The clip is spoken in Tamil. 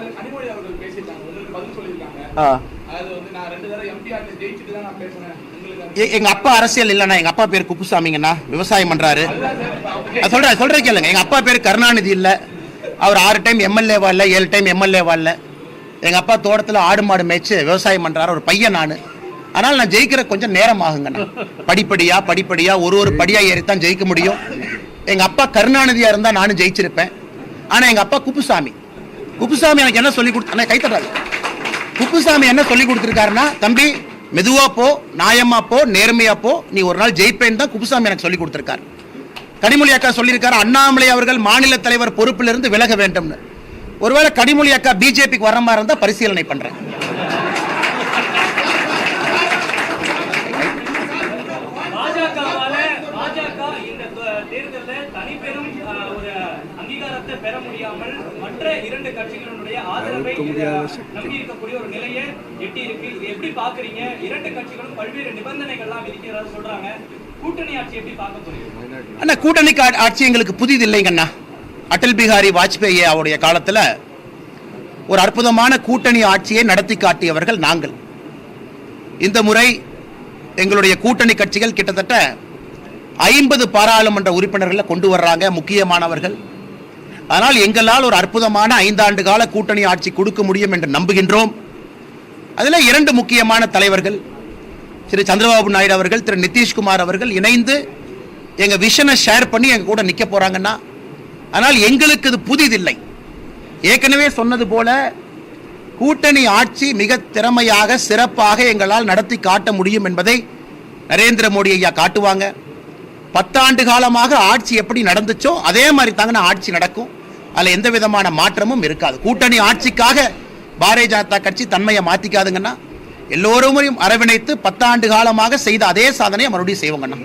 கனிமொழி அவர்கள் பேசியிருக்காங்க. உங்களுக்கு பதில் சொல்லியிருக்காங்க. ஆ. அது வந்து நான் ரெண்டு தடவை எம்பி ஆர்ல ஜெயிச்சுட்டு தான் நான் பேசுனேன். உங்களுக்கு அந்த- எ- எங்க அப்பா அரசியல் இல்லைண்ணா. எங்க அப்பா பேர் குப்புசாமிங்கண்ணா. விவசாயம் பண்றாரு. சொல்றேன் சொல்றேன் கேளுங்க. எங்க அப்பா பேர் கருணாநிதி இல்ல. அவர் ஆறு டைம் எம்எல்ஏவா இல்ல ஏழு டைம் எம்எல்ஏவா இல்ல. எங்க அப்பா தோட்டத்துல ஆடு மாடு மேய்ச்சு விவசாயம் பண்றாரு. ஒரு பையன் நானு. ஆனால் நான் ஜெயிக்கிற கொஞ்சம் நேரம் ஆகுங்கண்ணா. படிப்படியா படிப்படியா ஒரு ஒரு படியா ஏறித்தான் ஜெயிக்க முடியும். எங்க அப்பா கருணாநிதியா இருந்தா நானும் ஜெயிச்சிருப்பேன். ஆனா எங்க அப்பா குப்புசாமி. குப்புசாமி எனக்கு என்ன சொல்லி கொடுத்தா கைத்தட்டாது குப்புசாமி என்ன சொல்லி கொடுத்துருக்காருன்னா தம்பி மெதுவா போ நியாயமா போ நேர்மையா போ நீ ஒரு நாள் ஜெயிப்பேன் தான் குப்புசாமி எனக்கு சொல்லி கொடுத்துருக்காரு. கனிமொழி அக்கா சொல்லியிருக்காரு அண்ணாமலை அவர்கள் மாநில தலைவர் பொறுப்பிலிருந்து விலக வேண்டும்னு. ஒருவேளை கனிமொழி அக்கா பிஜேபிக்கு வர மாதிரி இருந்தா பரிசீலனை பண்றேன். பெற முடியாமல் மற்ற இரண்டு கட்சிகளுடைய ஆதரவை நம்பி இருக்கக்கூடிய ஒரு நிலையை எட்டி இருக்கு இது எப்படி பாக்குறீங்க இரண்டு கட்சிகளும் பல்வேறு நிபந்தனைகள்லாம் விதிக்கிறதா சொல்றாங்க. கூட்டணி ஆட்சி எப்படி பார்க்க போறீங்க? அண்ணா கூட்டணி ஆட்சி எங்களுக்கு புதிது இல்லைங்கண்ணா. அடல் பிகாரி வாஜ்பேயி அவருடைய காலத்துல ஒரு அற்புதமான கூட்டணி ஆட்சியை நடத்தி காட்டியவர்கள் நாங்கள். இந்த முறை எங்களுடைய கூட்டணி கட்சிகள் கிட்டத்தட்ட ஐம்பது பாராளுமன்ற உறுப்பினர்களை கொண்டு வர்றாங்க முக்கியமானவர்கள். ஆனால் எங்களால் ஒரு அற்புதமான ஐந்தாண்டு கால கூட்டணி ஆட்சி கொடுக்க முடியும் என்று நம்புகின்றோம். அதில் இரண்டு முக்கியமான தலைவர்கள் திரு சந்திரபாபு நாயுடு அவர்கள் திரு நிதிஷ்குமார் அவர்கள் இணைந்து எங்கள் விஷனை ஷேர் பண்ணி எங்கள் கூட நிற்க போகிறாங்கன்னா ஆனால் எங்களுக்கு இது புதிதில்லை. ஏற்கனவே சொன்னது போல கூட்டணி ஆட்சி மிக திறமையாக சிறப்பாக எங்களால் நடத்தி காட்ட முடியும் என்பதை நரேந்திர மோடி ஐயா காட்டுவாங்க. பத்தாண்டு காலமாக ஆட்சி எப்படி நடந்துச்சோ அதே மாதிரி தாங்க ஆட்சி நடக்கும். அதில் எந்த விதமான மாற்றமும் இருக்காது. கூட்டணி ஆட்சிக்காக பாரதிய ஜனதா கட்சி தன்மையை மாத்திக்காதுங்கன்னா எல்லோருமையும் அரவணைத்து பத்தாண்டு காலமாக செய்த அதே சாதனையை மறுபடியும் செய்வோங்கண்ணா.